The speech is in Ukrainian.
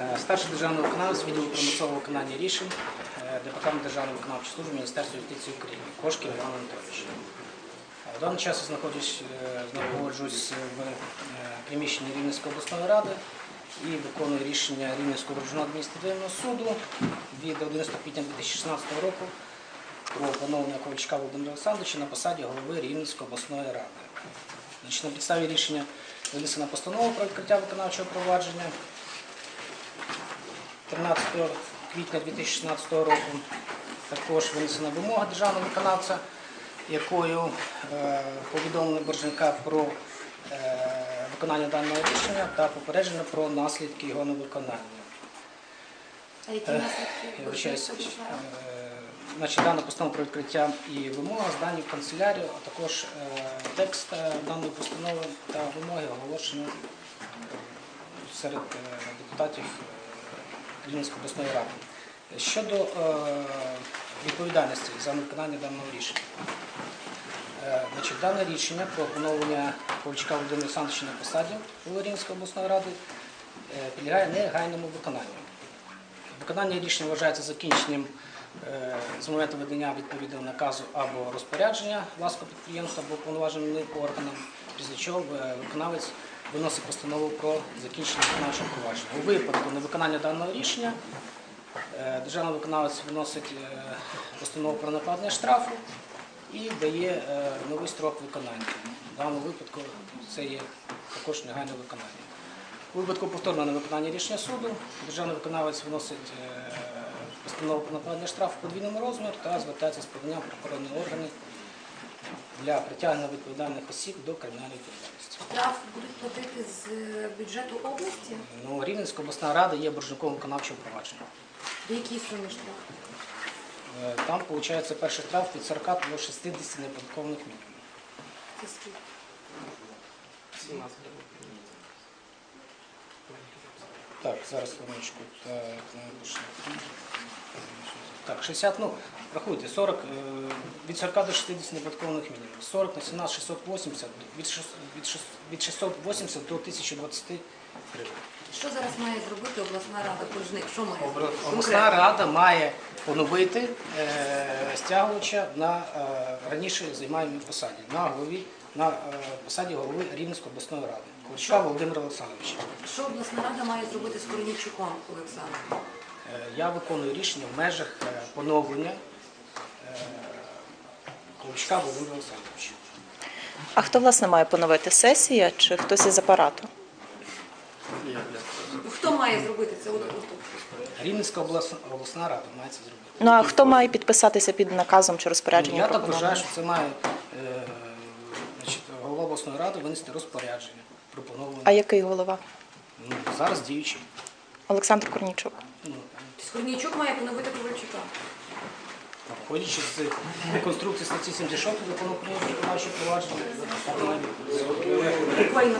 Е, Старший державний виконавець відділу примусового виконання рішень е, Департамент Державної виконавчої служби Міністерства юстиції України Кошків Іван Анатолійович. Е, В даний час знаходжусь, знаходжусь в приміщенні Рівненської обласної ради і виконую рішення Рівненського окружного адміністративного суду від 11 квітня 2016 року про поновлення Ковальчука Володимира Олександровича на посаді голови Рівненської обласної ради. На підставі рішення винесена постанова про відкриття виконавчого провадження 13 квітня 2016 року. Також винесена вимога державного виконавця, якою е, повідомлено боржника про е, виконання даного рішення та попереджено про наслідки його невиконання. А які Е, наслідки? Значить, дана постанова про відкриття і вимога здані в канцелярію, а також текст даної постанови та вимоги оголошені е, серед депутатів Рівненської обласної ради. Щодо е, відповідальності за невиконання даного рішення. Е, дане рішення про поновлення Ковальчука Володимира Олександровича на посаді голови Рівненської обласної ради е, підлягає негайному виконанню. Виконання рішення вважається закінченням е, з моменту видання відповідного наказу або розпорядження власного підприємства або повноваженим ним органом, після чого виконавець виносить постанову про закінчення виконавчого провадження. У випадку невиконання даного рішення е, державний виконавець виносить е, постанову про накладення штрафу і дає е, новий строк виконання. В даному випадку це є також негайне виконання. У випадку повторного невиконання рішення суду державний виконавець виносить постанову про накладення штрафу в подвійному розмірі та звертається з поданням в правоохоронні органи для притягнення відповідальних осіб до кримінальної відповідальності. Штраф будуть платити з е, бюджету області? Ну, Рівненська обласна рада є боржником виконавчого провадження. До якій суми штраф? Е, Там виходить перший штраф від 40 до 60 неоподаткованих мінімумів. Це скільки? Так, зараз хвилиночку. Так, ну, 60, ну, рахуйте, 40, е, від 40 до 60 неоподаткованих мінімумів. 40 на 17, 680, від, шест- від, шест- від 680 до 1020 гривень. Що зараз має зробити обласна рада Кожник? Що має зробити? Обласна рада має поновити е, стягувача на е, раніше займаємій посаді, на голові, на е, посаді голови Рівненської обласної ради. Ковальчука Володимира Олександровича. Що обласна рада має зробити з Корнійчуком, Олександр? Е, Я виконую рішення в межах поновлення Ковальчука Володимира Олександровича. А хто власне має поновити сесія чи хтось із апарату? Хто має зробити це? Рівненська обласна, обласна рада має це зробити. Ну а хто має підписатися під наказом чи розпорядженням? Я про так вважаю, що це має е, значить, голова обласної ради винести розпорядження про поновлення. А який голова? Ну, зараз діючий. Олександр Корнійчук. Ну, Тобто Корнійчук має поновити Ковальчука. Виходячи з реконструкції статті 76 закону про виконавче провадження, Буквально.